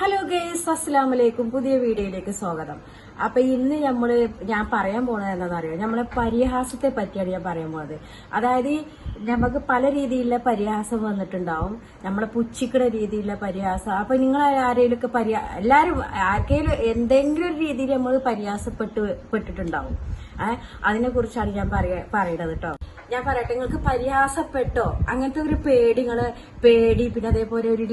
Hello guys വലൈക്കും പുതിയ വീഡിയോയിലേക്ക് സ്വാഗതം. അപ്പൊ ഇന്ന് നമ്മൾ ഞാൻ പറയാൻ പോണത് എന്താണെന്ന് അറിയാം നമ്മളെ പരിഹാസത്തെ പറ്റിയാണ് ഞാൻ പറയാൻ പോണത്. അതായത് നമുക്ക് പല രീതിയിലുള്ള പരിഹാസം വന്നിട്ടുണ്ടാവും. നമ്മളെ പുച്ഛിക്കുന്ന രീതിയിലുള്ള പരിഹാസം. അപ്പൊ നിങ്ങൾ ആരെങ്കിലുമൊക്കെ പരിഹാ എല്ലാരും ആർക്കെങ്കിലും എന്തെങ്കിലും ഒരു രീതിയിൽ നമ്മൾ പരിഹാസപ്പെട്ട് പെട്ടിട്ടുണ്ടാവും. അതിനെ കുറിച്ചാണ് ഞാൻ പറയ പറയണത് കേട്ടോ ഞാൻ പറയട്ടെ നിങ്ങൾക്ക് പരിഹാസപ്പെട്ടോ? അങ്ങനത്തെ ഒരു പേടി നിങ്ങൾ പേടി പിന്നെ അതേപോലെ ഒരു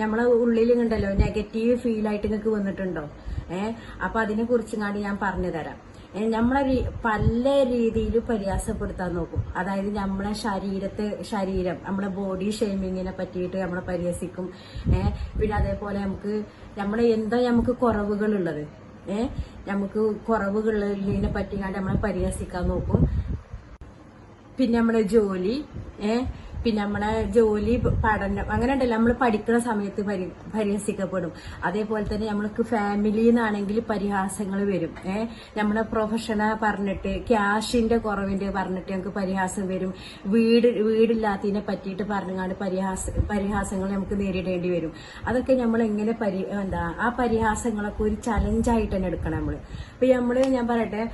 നമ്മളെ ഉള്ളിൽ ഉണ്ടല്ലോ നെഗറ്റീവ് ഫീൽ ആയിട്ട് നിങ്ങൾക്ക് വന്നിട്ടുണ്ടോ? ഏഹ് അപ്പൊ അതിനെ കുറിച്ചും ഞാൻ പറഞ്ഞു തരാം. നമ്മളെ പല രീതിയിൽ പരിഹാസപ്പെടുത്താൻ നോക്കും. അതായത് നമ്മളെ ശരീരത്തെ ശരീരം നമ്മളെ ബോഡി ഷെയ്മിങ്ങിനെ പറ്റിയിട്ട് നമ്മളെ പരിഹസിക്കും. ഏഹ് പിന്നെ അതേപോലെ നമുക്ക് നമ്മളെ എന്താ നമുക്ക് കുറവുകളുള്ളത്? ഏഹ് നമുക്ക് കുറവുകളിനെ പറ്റിക്കാണ്ട് നമ്മളെ പരിഹസിക്കാൻ നോക്കും. പിന്നെ നമ്മളെ ജോലി ഏഹ് പിന്നെ നമ്മളെ ജോലി പഠനം അങ്ങനെ ഉണ്ടല്ലോ. നമ്മൾ പഠിക്കുന്ന സമയത്ത് പരി പരിഹസിക്കപ്പെടും. അതേപോലെ തന്നെ നമ്മൾക്ക് ഫാമിലിയിൽ നിന്നാണെങ്കിൽ പരിഹാസങ്ങൾ വരും ഏഹ് നമ്മളെ പ്രൊഫഷനെ പറഞ്ഞിട്ട് ക്യാഷിന്റെ കുറവിന്റെ പറഞ്ഞിട്ട് നമുക്ക് പരിഹാസം വരും. വീട് വീടില്ലാത്തതിനെ പറ്റിയിട്ട് പറഞ്ഞുകൊണ്ട് പരിഹാസ പരിഹാസങ്ങൾ നമുക്ക് നേരിടേണ്ടി വരും. അതൊക്കെ നമ്മൾ എങ്ങനെ പരി എന്താ ആ പരിഹാസങ്ങളൊക്കെ ഒരു ചലഞ്ചായിട്ട് തന്നെ എടുക്കണം നമ്മൾ ഇപ്പൊ നമ്മൾ ഞാൻ പറയട്ടെ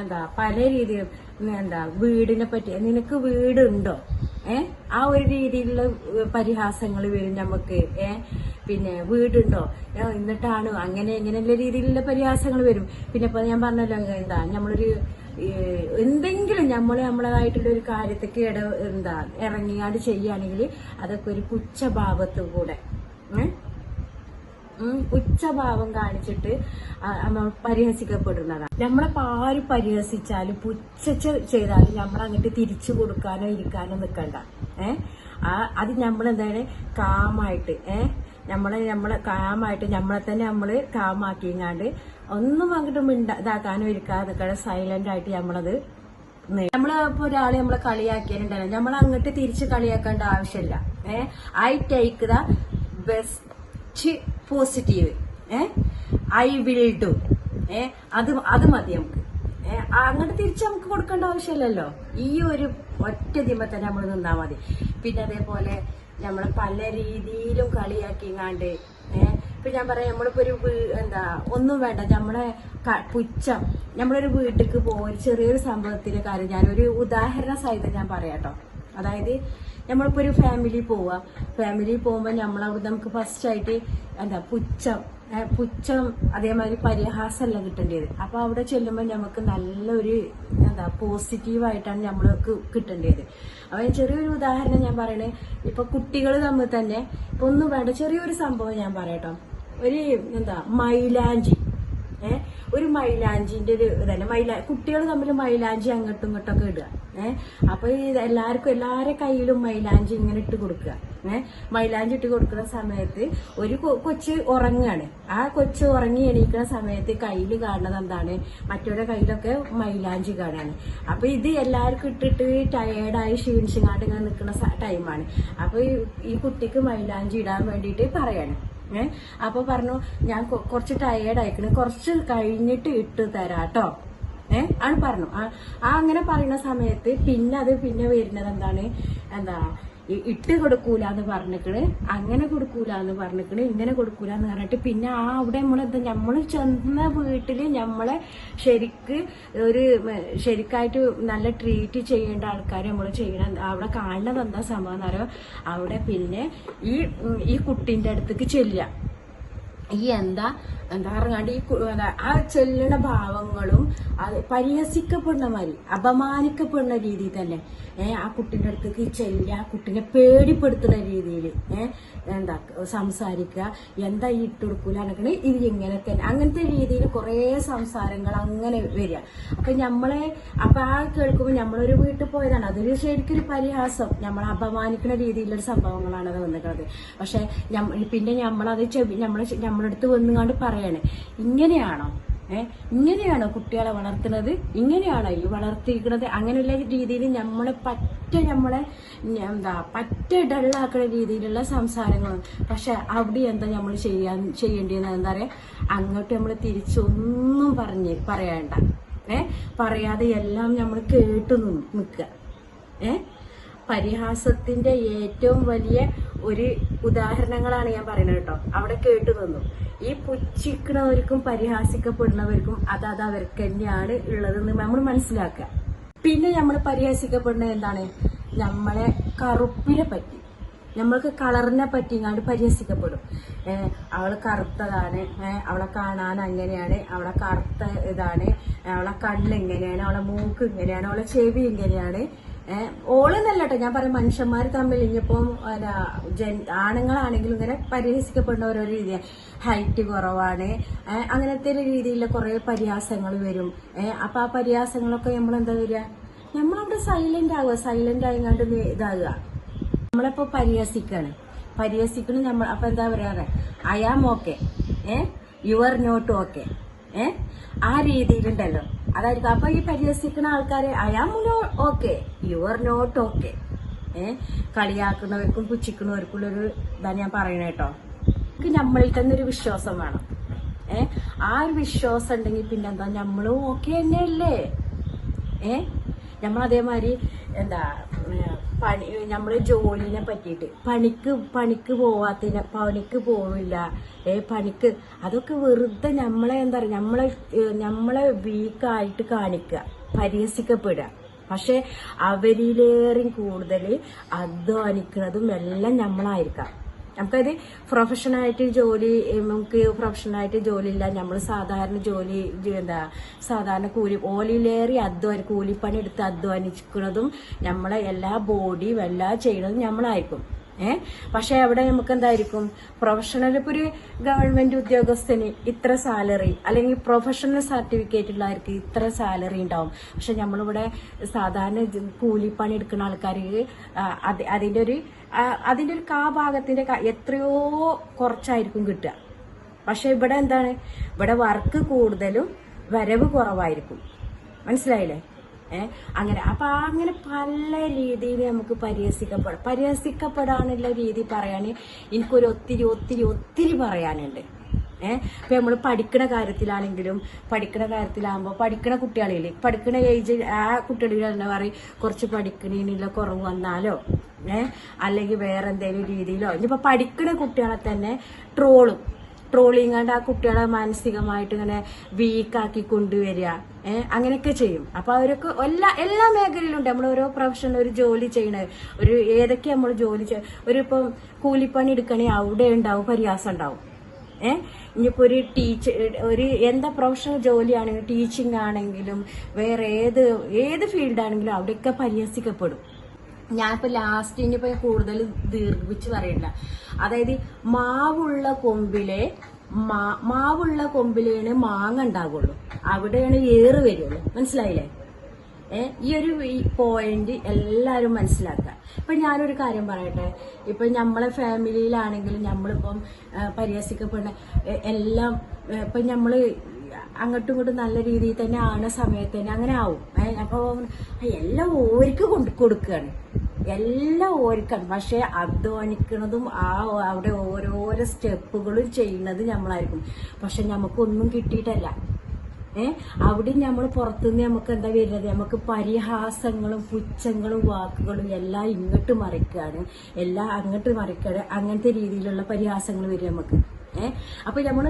എന്താ പല രീതിയിലും എന്താ വീടിനെ പറ്റി നിനക്ക് വീടുണ്ടോ? ഏ? ആ ഒരു രീതിയിലുള്ള പരിഹാസങ്ങൾ വരും നമുക്ക് ഏ? പിന്നെ വീടുണ്ടോ? എന്നിട്ടാണ് അങ്ങനെ ഇങ്ങനെയുള്ള രീതിയിലുള്ള പരിഹാസങ്ങൾ വരും. പിന്നെ ഇപ്പൊ ഞാൻ പറഞ്ഞല്ലോ എന്താ നമ്മളൊരു എന്തെങ്കിലും നമ്മൾ നമ്മളതായിട്ടുള്ള ഒരു കാര്യത്തേക്ക് ഇട എന്താ ഇറങ്ങിയാണ്ട് ചെയ്യുകയാണെങ്കിൽ അതൊക്കെ ഒരു പുച്ഛഭാവത്തു കൂടെ ഏ? ഉം, ഉച്ചഭാവം കാണിച്ചിട്ട് നമ്മൾ പരിഹസിക്കപ്പെടുന്നതാണ്. നമ്മളെ ആര് പരിഹസിച്ചാലും പുച്ഛ ചെയ്താലും നമ്മൾ അങ്ങോട്ട് തിരിച്ചു കൊടുക്കാനോ ഇരിക്കാനോ നിൽക്കണ്ട ഏഹ് അത് നമ്മൾ എന്താണ് കാമായിട്ട്. ഏഹ് നമ്മളെ നമ്മളെ കാമായിട്ട് നമ്മളെ തന്നെ നമ്മൾ കാമാക്കിങ്ങാണ്ട് ഒന്നും അങ്ങോട്ട് മിണ്ട ഇതാക്കാനോ ഇരിക്കാതെ നിൽക്കാതെ സൈലന്റ് ആയിട്ട് നമ്മളത് നമ്മളെ നമ്മൾ ഇപ്പൊ ഒരാളെ നമ്മളെ കളിയാക്കിയാലുണ്ടല്ലോ. നമ്മൾ അങ്ങോട്ട് തിരിച്ച് കളിയാക്കേണ്ട ആവശ്യമില്ല ഏഹ് I take the best positive ഏ? ഐ വിൽ ഡു ഏ? അത് അത് മതി നമുക്ക്. ഏ? അങ്ങോട്ട് തിരിച്ച് നമുക്ക് കൊടുക്കേണ്ട ആവശ്യമില്ലല്ലോ. ഈ ഒരു ഒറ്റ ദിമ തന്നെ നമ്മൾ നിന്നാ മതി. പിന്നെ അതേപോലെ നമ്മൾ പല രീതിയിലും കളിയാക്കിങ്ങാണ്ട് ഏഹ് ഇപ്പൊ ഞാൻ പറയാം നമ്മളിപ്പോ ഒരു എന്താ ഒന്നും വേണ്ട. നമ്മളെ പുച്ഛം. നമ്മളൊരു വീട്ടിലേക്ക് പോകും ചെറിയൊരു സംഭവത്തിന്റെ കാര്യം ഞാനൊരു ഉദാഹരണ സഹിതം ഞാൻ പറയാട്ടോ. അതായത് നമ്മളിപ്പോ ഒരു ഫാമിലി പോവാ. ഫാമിലി പോകുമ്പോൾ നമ്മളവിടെ നമുക്ക് ഫസ്റ്റ് ആയിട്ട് എന്താ പുച്ഛം പുച്ഛം അതേമാതിരി പരിഹാസമല്ല കിട്ടേണ്ടത്. അപ്പൊ അവിടെ ചെല്ലുമ്പോൾ നമുക്ക് നല്ലൊരു എന്താ പോസിറ്റീവായിട്ടാണ് നമ്മൾക്ക് കിട്ടേണ്ടത്. അപ്പൊ ചെറിയൊരു ഉദാഹരണം ഞാൻ പറയണേ. ഇപ്പൊ കുട്ടികൾ തമ്മിൽ തന്നെ ഇപ്പൊ ഒന്നും വേണ്ട ചെറിയൊരു സംഭവം ഞാൻ പറയട്ടോ. ഒരു എന്താ മൈലാഞ്ചി. ഏഹ് ഒരു മൈലാഞ്ചിന്റെ ഒരു ഇതല്ലേ? മൈലാ കുട്ടികൾ തമ്മിൽ മൈലാഞ്ചി അങ്ങോട്ടും ഇങ്ങോട്ടും ഒക്കെ ഇടുക. ഏഹ് അപ്പൊ ഈ എല്ലാവർക്കും എല്ലാവരുടെ കയ്യിലും മൈലാഞ്ചി ഇങ്ങനെ ഇട്ട് കൊടുക്കുക. ഏഹ് മൈലാഞ്ചി ഇട്ട് കൊടുക്കുന്ന സമയത്ത് ഒരു കൊച്ചു ഉറങ്ങുകയാണ്. ആ കൊച്ച് ഉറങ്ങി എണീക്കുന്ന സമയത്ത് കയ്യിൽ കാണുന്നത് എന്താണ്? മറ്റവരുടെ കയ്യിലൊക്കെ മൈലാഞ്ചി കാണാണ്. അപ്പൊ ഇത് എല്ലാവർക്കും ഇട്ടിട്ട് ടയേർഡായി ക്ഷീണിച്ചിങ്ങാട്ട് ഇങ്ങനെ നിൽക്കുന്ന ടൈമാണ് അപ്പൊ ഈ കുട്ടിക്ക് മൈലാഞ്ചി ഇടാൻ വേണ്ടിയിട്ട് പറയാണ്. ഏ? അപ്പൊ പറഞ്ഞു ഞാൻ കുറച്ച് ടയേർഡ് ആയിക്കണ്. കുറച്ച് കഴിഞ്ഞിട്ട് ഇട്ട് തരാട്ടോ. ഏ? ആണ് പറഞ്ഞു. ആ അങ്ങനെ പറയുന്ന സമയത്ത് പിന്നെ അത് പിന്നെ വരുന്നത് എന്താണ്? എന്താ ഇട്ട് കൊടുക്കൂല എന്ന് പറഞ്ഞിക്കണ് അങ്ങനെ കൊടുക്കൂല എന്ന് പറഞ്ഞിക്കണ് ഇങ്ങനെ കൊടുക്കൂല എന്ന് പറഞ്ഞിട്ട് പിന്നെ ആ അവിടെ നമ്മളെന്താ നമ്മൾ ചെന്ന വീട്ടിൽ നമ്മളെ ശരിക്ക് ഒരു ശരിക്കായിട്ട് നല്ല ട്രീറ്റ് ചെയ്യേണ്ട ആൾക്കാർ നമ്മൾ ചെയ്യണം അവിടെ കാണുന്നത് എന്താ സംഭവം എന്നറിയോ അവിടെ പിന്നെ ഈ ഈ കുട്ടിന്റെ അടുത്തേക്ക് ചെല്ലുക. ഈ എന്താ എന്താ പറഞ്ഞാണ്ട് ഈ ആ ചെല്ലുന്ന ഭാവങ്ങളും അത് പരിഹസിക്കപ്പെടുന്ന മാതിരി അപമാനിക്കപ്പെടുന്ന രീതിയിൽ തന്നെ. ഏഹ് ആ കുട്ടിന്റെ അടുത്തേക്ക് ചെല്ലുക ആ കുട്ടിനെ പേടിപ്പെടുത്തുന്ന രീതിയിൽ ഏഹ് എന്താ സംസാരിക്കുക എന്താ ഈ ഇട്ടുകൊടുക്കൂല എന്നൊക്കെ ഇത് ഇങ്ങനെ തന്നെ. അങ്ങനത്തെ രീതിയിൽ കുറേ സംസാരങ്ങൾ അങ്ങനെ വരിക. അപ്പൊ നമ്മളെ അപ്പൊ ആ കേൾക്കുമ്പോൾ നമ്മളൊരു വീട്ടിൽ പോയതാണ്. അതൊരു ശരിക്കും ഒരു പരിഹാസം. നമ്മളെ അപമാനിക്കുന്ന രീതിയിലുള്ള സംഭവങ്ങളാണ് അത് വന്നിട്ടുള്ളത് പക്ഷെ പിന്നെ നമ്മളത് ചെവി നമ്മളെ നമ്മളടുത്ത് വന്നുകൊണ്ട് പറയണേ. ഇങ്ങനെയാണോ? ഏഹ് ഇങ്ങനെയാണോ കുട്ടികളെ വളർത്തുന്നത്? ഇങ്ങനെയാണോ ഈ വളർത്തിയിരിക്കുന്നത്? അങ്ങനെയുള്ള രീതിയിൽ നമ്മളെ പറ്റ നമ്മളെ എന്താ പറ്റ ഡള്ളാക്കുന്ന രീതിയിലുള്ള സംസാരങ്ങളാണ് പക്ഷെ അവിടെ എന്താ നമ്മൾ ചെയ്യാൻ ചെയ്യേണ്ടതെന്ന് എന്താ പറയാ? അങ്ങോട്ട് നമ്മൾ തിരിച്ചൊന്നും പറഞ്ഞ് പറയണ്ട. ഏ? പറയാതെ എല്ലാം നമ്മൾ കേട്ടു നിൽക്കുക ഏഹ് പരിഹാസത്തിന്റെ ഏറ്റവും വലിയ ഒരു ഉദാഹരണങ്ങളാണ് ഞാൻ പറയുന്നത് കേട്ടോ. അവിടെ കേട്ടു തന്നു. ഈ പുച്ഛിക്കുന്നവർക്കും പരിഹാസിക്കപ്പെടുന്നവർക്കും അതാത് അത് അവർക്ക് തന്നെയാണ് ഉള്ളതെന്ന് നമ്മൾ മനസ്സിലാക്കുക. പിന്നെ നമ്മൾ പരിഹസിക്കപ്പെടുന്നത് എന്താണ്? നമ്മളെ കറുപ്പിനെ പറ്റി. നമ്മൾക്ക് കളറിനെ പറ്റി പറ്റിങ്ങാണ്ട് പരിഹസിക്കപ്പെടും. അവൾ കറുത്തതാണ്. അവളെ കാണാൻ അങ്ങനെയാണ്. അവളെ കറുത്ത ഇതാണ്. അവളെ കണ്ണ് എങ്ങനെയാണ് അവളെ മൂക്ക് എങ്ങനെയാണ് അവളെ ചെവി ഇങ്ങനെയാണ്. ഏഹ് ഓളെന്നല്ല കേട്ടോ ഞാൻ പറയും മനുഷ്യന്മാർ തമ്മിൽ ഇനിയിപ്പം ആണുങ്ങളാണെങ്കിലും ഇങ്ങനെ പരിഹസിക്കപ്പെടുന്ന ഓരോ രീതിയാണ് ഹൈറ്റ് കുറവാണ്. ഏഹ് അങ്ങനത്തെ ഒരു രീതിയിലുള്ള കുറെ പരിഹാസങ്ങൾ വരും. ഏഹ് അപ്പൊ ആ പരിഹാസങ്ങളൊക്കെ നമ്മൾ എന്താ വരിക? നമ്മളവിടെ സൈലന്റ് ആവുക സൈലന്റ് ആയിങ്ങാണ്ട് ഇതാകുക. നമ്മളിപ്പോ പരിഹസിക്കാണ്. പരിഹസിക്കണ നമ്മൾ അപ്പൊ എന്താ പറയാറ് ഐ ആം ഓക്കെ ഏ യു ആർ നോട്ട് ഓക്കെ ഏ ആ രീതിയിലുണ്ടല്ലോ. അതായിരിക്കും. അപ്പൊ ഈ പരിഹസിക്കുന്ന ആൾക്കാരെ I am okay you are not okay ഏ? കളിയാക്കുന്നവർക്കും പുച്ഛിക്കുന്നവർക്കും ഒരു ഇതാണ് ഞാൻ പറയണേ കേട്ടോ നമുക്ക് നമ്മളിൽ തന്നെ ഒരു വിശ്വാസം വേണം. ഏ? ആ ഒരു വിശ്വാസം ഉണ്ടെങ്കിൽ പിന്നെന്താ നമ്മളും ഓക്കെ തന്നെയല്ലേ? ഏ? നമ്മൾ അതേമാതിരി എന്താ പണി നമ്മുടെ ജോലിനെ പറ്റിയിട്ട്. പണിക്ക് പണിക്ക് പോവാത്തതിനെ പണിക്ക് പോവില്ല. ഏ പണിക്ക് അതൊക്കെ വെറുതെ നമ്മളെ എന്താ പറയുക നമ്മളെ നമ്മളെ വീക്കായിട്ട് കാണിക്കുക പരിഹസിക്കപ്പെടുക. പക്ഷെ അവരിലേറെ കൂടുതൽ അധ്വാനിക്കുന്നതും എല്ലാം നമ്മളായിരിക്കാം നമുക്കത് പ്രൊഫഷണലായിട്ട് ജോലി നമുക്ക് പ്രൊഫഷണലായിട്ട് ജോലി ഇല്ല നമ്മൾ സാധാരണ ജോലി എന്താ സാധാരണ കൂലി ഓലിലേറി അധ്വാനി കൂലിപ്പണി എടുത്ത് അധ്വാനിക്കുന്നതും നമ്മളെ എല്ലാ ബോഡിയും എല്ലാം ചെയ്യുന്നതും നമ്മളായിരിക്കും. ഏഹ് പക്ഷെ അവിടെ നമുക്ക് എന്തായിരിക്കും പ്രൊഫഷണൽ ഇപ്പൊ ഒരു ഗവൺമെന്റ് ഉദ്യോഗസ്ഥന് ഇത്ര സാലറി അല്ലെങ്കിൽ പ്രൊഫഷണൽ സർട്ടിഫിക്കറ്റ് ഉള്ളവർക്ക് ഇത്ര സാലറി ഉണ്ടാവും. പക്ഷെ നമ്മളിവിടെ സാധാരണ കൂലിപ്പണി എടുക്കുന്ന ആൾക്കാർക്ക് അതിന്റെ ഒരു അതിന്റെ ഒരു കാ ഭാഗത്തിന്റെ എത്രയോ കുറച്ചായിരിക്കും കിട്ടുക. പക്ഷെ ഇവിടെ എന്താണ്? ഇവിടെ വർക്ക് കൂടുതലും വരവ് കുറവായിരിക്കും. മനസ്സിലായില്ലേ? അങ്ങനെ അപ്പൊ അങ്ങനെ പല രീതിയിൽ നമുക്ക് പരിഹസിക്കപ്പെടാം. പരിഹസിക്കപ്പെടാനുള്ള രീതി പറയാൻ എനിക്കൊരു ഒത്തിരി ഒത്തിരി ഒത്തിരി പറയാനുണ്ട്. ഏഹ് ഇപ്പൊ നമ്മൾ പഠിക്കണ കാര്യത്തിലാണെങ്കിലും പഠിക്കണ കാര്യത്തിലാകുമ്പോൾ പഠിക്കണ കുട്ടികളില്ലേ? പഠിക്കണ ഏജ് ആ കുട്ടികളിൽ എന്താ പറയും കുറച്ച് പഠിക്കണേനുള്ള കുറവ് വന്നാലോ? ഏഹ് അല്ലെങ്കിൽ വേറെ എന്തെങ്കിലും രീതിയിലോ? ഇനിയിപ്പോ പഠിക്കുന്ന കുട്ടികളെ തന്നെ ട്രോളും. ട്രോളിങ് കൊണ്ട് ആ കുട്ടികളെ മാനസികമായിട്ട് ഇങ്ങനെ വീക്കാക്കി കൊണ്ടുവരിക. അങ്ങനെയൊക്കെ ചെയ്യും. അപ്പൊ അവരൊക്കെ എല്ലാ എല്ലാ മേഖലയിലുണ്ട്. നമ്മൾ ഓരോ പ്രൊഫഷനിൽ ഒരു ജോലി ചെയ്യണ ഒരു ഏതൊക്കെ നമ്മൾ ജോലി ചെയ്യ ഒരു ഇപ്പം കൂലിപ്പണി എടുക്കണേ അവിടെ ഉണ്ടാവും പരിഹാസം ഉണ്ടാവും. ഏഹ് ഇനിയിപ്പോ ഒരു ടീച്ചർ ഒരു എന്താ പ്രൊഫഷണൽ ജോലിയാണെങ്കിലും ടീച്ചിങ് ആണെങ്കിലും വേറെ ഏത് ഏത് ഫീൽഡാണെങ്കിലും അവിടെയൊക്കെ പരിഹസിക്കപ്പെടും. ഞാനിപ്പോ ലാസ്റ്റ് ഇനിയിപ്പോ കൂടുതൽ ദീർഘിപ്പിച്ച് പറയണ്ട. അതായത് മാവുള്ള കൊമ്പിലെ മാവുള്ള കൊമ്പിലാണ് മാങ്ങ ഉണ്ടാകുള്ളൂ അവിടെയാണ് ഏറ് വരുള്ളൂ. മനസ്സിലായില്ലേ? ഈ ഒരു പോയിന്റ് എല്ലാവരും മനസ്സിലാക്കുക. ഇപ്പൊ ഞാനൊരു കാര്യം പറയട്ടെ. ഇപ്പൊ നമ്മളെ ഫാമിലിയിലാണെങ്കിലും നമ്മളിപ്പം പരിഹസിക്കപ്പെടുന്ന എല്ലാം ഇപ്പൊ നമ്മൾ അങ്ങോട്ടും ഇങ്ങോട്ടും നല്ല രീതിയിൽ തന്നെ ആണ സമയത്ത് തന്നെ അങ്ങനെ ആവും. അപ്പോൾ അപ്പൊ എല്ലാം ഓർക്ക് കൊണ്ട് കൊടുക്കുകയാണ് എല്ലാം ഓർക്കാണ് പക്ഷെ അധ്വാനിക്കുന്നതും ആ അവിടെ ഓരോരോ സ്റ്റെപ്പുകളും ചെയ്യുന്നത് നമ്മളായിരിക്കും. പക്ഷെ നമുക്കൊന്നും കിട്ടിയിട്ടല്ല. ഏ? അവിടെ നമ്മൾ പുറത്തുനിന്ന് നമുക്ക് എന്താ വരുന്നത്? നമുക്ക് പരിഹാസങ്ങളും പുച്ഛങ്ങളും വാക്കുകളും എല്ലാം ഇങ്ങോട്ട് മറിക്കുകയാണ് എല്ലാം അങ്ങോട്ട് മറിക്കുകയാണ് അങ്ങനത്തെ രീതിയിലുള്ള പരിഹാസങ്ങൾ വരും നമുക്ക് ഏഹ് അപ്പൊ നമ്മൾ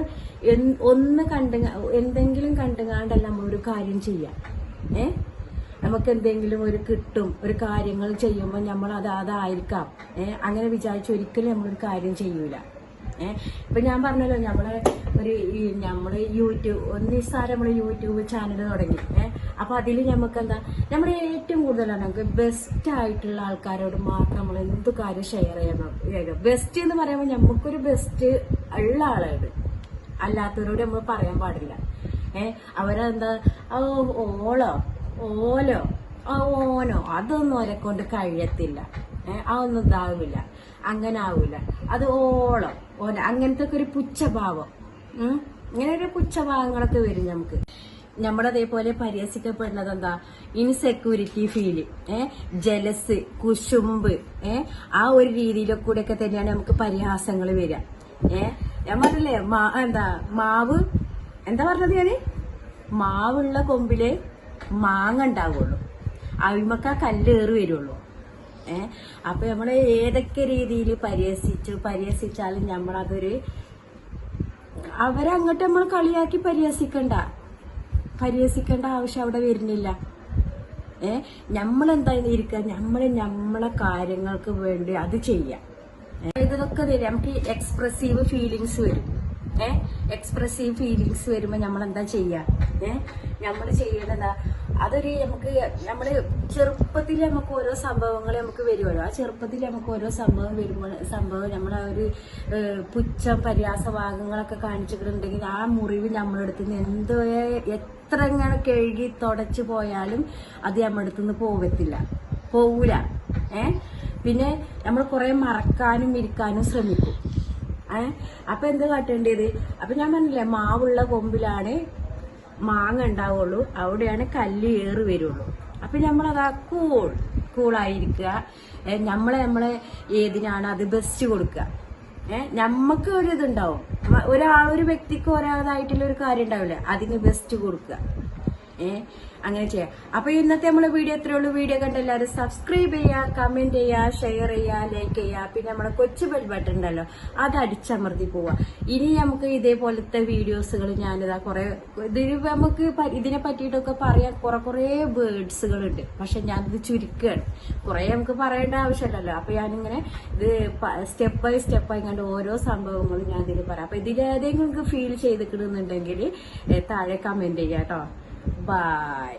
ഒന്ന് കണ്ട എന്തെങ്കിലും കണ്ടുകാണ്ടല്ല ഒരു കാര്യം ചെയ്യാം. ഏഹ് നമുക്ക് എന്തെങ്കിലും ഒരു കിട്ടും ഒരു കാര്യങ്ങൾ ചെയ്യുമ്പോൾ നമ്മൾ അത് അതായിരിക്കാം. ഏഹ് അങ്ങനെ വിചാരിച്ച് ഒരിക്കലും നമ്മളൊരു കാര്യം ചെയ്യൂല. ഏഹ് ഇപ്പൊ ഞാൻ പറഞ്ഞല്ലോ നമ്മളെ ഒരു ഈ നമ്മൾ യൂട്യൂബ് നിസ്സാരം നമ്മൾ യൂട്യൂബ് ചാനൽ തുടങ്ങി. അപ്പോൾ അപ്പൊ അതിൽ നമുക്ക് എന്താ നമ്മുടെ ഏറ്റവും കൂടുതലാണ് നമുക്ക് ബെസ്റ്റ് ആയിട്ടുള്ള ആൾക്കാരോട് മാത്രം നമ്മൾ എന്ത് കാര്യം ഷെയർ ചെയ്യണം ബെസ്റ്റ് എന്ന് പറയുമ്പോൾ നമുക്കൊരു ബെസ്റ്റ് ഉള്ള ആളുണ്ട് അല്ലാത്തവരോട് നമ്മൾ പറയാൻ പാടില്ല. ഏഹ് അവരെന്താ ഓളോ ഓലോ ഓനോ അതൊന്നും അവരെ കൊണ്ട് കഴിയത്തില്ല. ഏഹ് അതൊന്നും ഇതാവില്ല. അങ്ങനെ ആവില്ല അത് ഓളോ ഓന അങ്ങനത്തെ ഒരു പുച്ഛഭാവം. ഇങ്ങനെ ഒരു പുച്ഛഭാവങ്ങളൊക്കെ വരും നമുക്ക് നമ്മളതേപോലെ പരിഹസിക്കപ്പെടുന്നത് എന്താ ഇൻസെക്യൂരിറ്റി ഫീൽ ഏ? ജലസ് കുശുമ്പ് ഏ? ആ ഒരു രീതിയിലൊക്കെ കൂടെ ഒക്കെ തന്നെയാണ് നമുക്ക് പരിഹാസങ്ങൾ വരിക. ഏ? ഞാൻ പറഞ്ഞില്ലേ മാ എന്താ മാവ്? എന്താ പറഞ്ഞത് ഞാൻ? മാവുള്ള കൊമ്പിൽ മാങ്ങ ഉണ്ടാവുള്ളൂ. അവിമക്ക കല്ലേറ് വരുള്ളൂ. ഏ? അപ്പൊ നമ്മൾ ഏതൊക്കെ രീതിയിൽ പരിഹസിച്ചു പരിഹസിച്ചാലും നമ്മളതൊരു അവരങ്ങോട്ട് നമ്മൾ കളിയാക്കി പരിഹസിക്കണ്ട. പരിഹസിക്കേണ്ട ആവശ്യം അവിടെ വരുന്നില്ല. ഏ? നമ്മളെന്താ ഇരിക്കുക നമ്മൾ നമ്മളെ കാര്യങ്ങൾക്ക് വേണ്ടി അത് ചെയ്യാം. ഇതൊക്കെ വരും നമുക്ക് എക്സ്പ്രസീവ് ഫീലിങ്സ് വരും. ഏ? എക്സ്പ്രസീവ് ഫീലിങ്സ് വരുമ്പോ നമ്മൾ എന്താ ചെയ്യാ? ഏ? നമ്മൾ ചെയ്യേണ്ടതാ അതൊരു നമുക്ക് നമ്മൾ ചെറുപ്പത്തിൽ നമുക്ക് ഓരോ സംഭവങ്ങൾ നമുക്ക് വരുമല്ലോ ആ ചെറുപ്പത്തിൽ നമുക്ക് ഓരോ സംഭവം വരുമ്പോൾ സംഭവം നമ്മളെ ഒരു പുച്ഛം പരിഹാസ ഭാഗങ്ങളൊക്കെ കാണിച്ചിട്ടുണ്ടെങ്കിൽ ആ മുറിവ് നമ്മളെടുത്ത് നിന്ന് എന്തോ എത്ര ഇങ്ങനെ കഴുകി തുടച്ചു പോയാലും അത് നമ്മളടുത്ത് നിന്ന് പോകത്തില്ല പോവൂല. ഏ? പിന്നെ നമ്മൾ കുറെ മറക്കാനും ഇരിക്കാനും ശ്രമിക്കും. ഏ? അപ്പൊ എന്താ കാട്ടേണ്ടത്? അപ്പൊ ഞാൻ പറഞ്ഞില്ലേ മാവുള്ള കൊമ്പിലാണ് മാങ്ങ ഉണ്ടാവുള്ളൂ. അവിടെയാണ് കല്ല് ഏറ് വരുള്ളൂ. അപ്പൊ നമ്മളതാ കൂൾ കൂളായിരിക്കുക നമ്മളെ നമ്മളെ ഏതിനാണ് അത് ബെസ്റ്റ് കൊടുക്കുക. ഏഹ് നമ്മക്ക് ഒരു ഇതുണ്ടാവും. ഒരാൾ ഒരു വ്യക്തിക്ക് ഒരാളായിട്ടുള്ള ഒരു കാര്യം ഉണ്ടാവില്ല. അതിന് ബെസ്റ്റ് കൊടുക്കുക. ഏ അങ്ങനെ ചെയ്യാം. അപ്പൊ ഇന്നത്തെ നമ്മളെ വീഡിയോ എത്രയേ ഉള്ളൂ. വീഡിയോ കണ്ട എല്ലാവരും സബ്സ്ക്രൈബ് ചെയ്യുക കമന്റ് ചെയ്യുക ഷെയർ ചെയ്യുക ലൈക്ക് ചെയ്യുക പിന്നെ നമ്മുടെ കൊച്ചു ബെൽ ബട്ടൺ ഉണ്ടല്ലോ അത് അടിച്ചമർത്തി പോവുക ഇനി നമുക്ക് ഇതേപോലത്തെ വീഡിയോസുകൾ ഞാനിതാ കുറെ ഇതിന് നമുക്ക് ഇതിനെ പറ്റിയിട്ടൊക്കെ പറയാൻ കുറെ കുറെ വേർഡ്സുകളുണ്ട് പക്ഷെ ഞാനിത് ചുരുക്കുകയാണ് കുറെ നമുക്ക് പറയേണ്ട ആവശ്യമില്ലല്ലോ. അപ്പൊ ഞാനിങ്ങനെ ഇത് സ്റ്റെപ്പ് ബൈ സ്റ്റെപ്പ് ആയി കണ്ട് ഓരോ സംഭവങ്ങളും ഞാൻ ഇതിൽ പറയാം. അപ്പൊ ഇതിലേതെങ്കിലും നിങ്ങൾക്ക് ഫീൽ ചെയ്തിട്ടുണ്ടെന്നുണ്ടെങ്കിൽ താഴെ കമന്റ് ചെയ്യാം കേട്ടോ ബൈ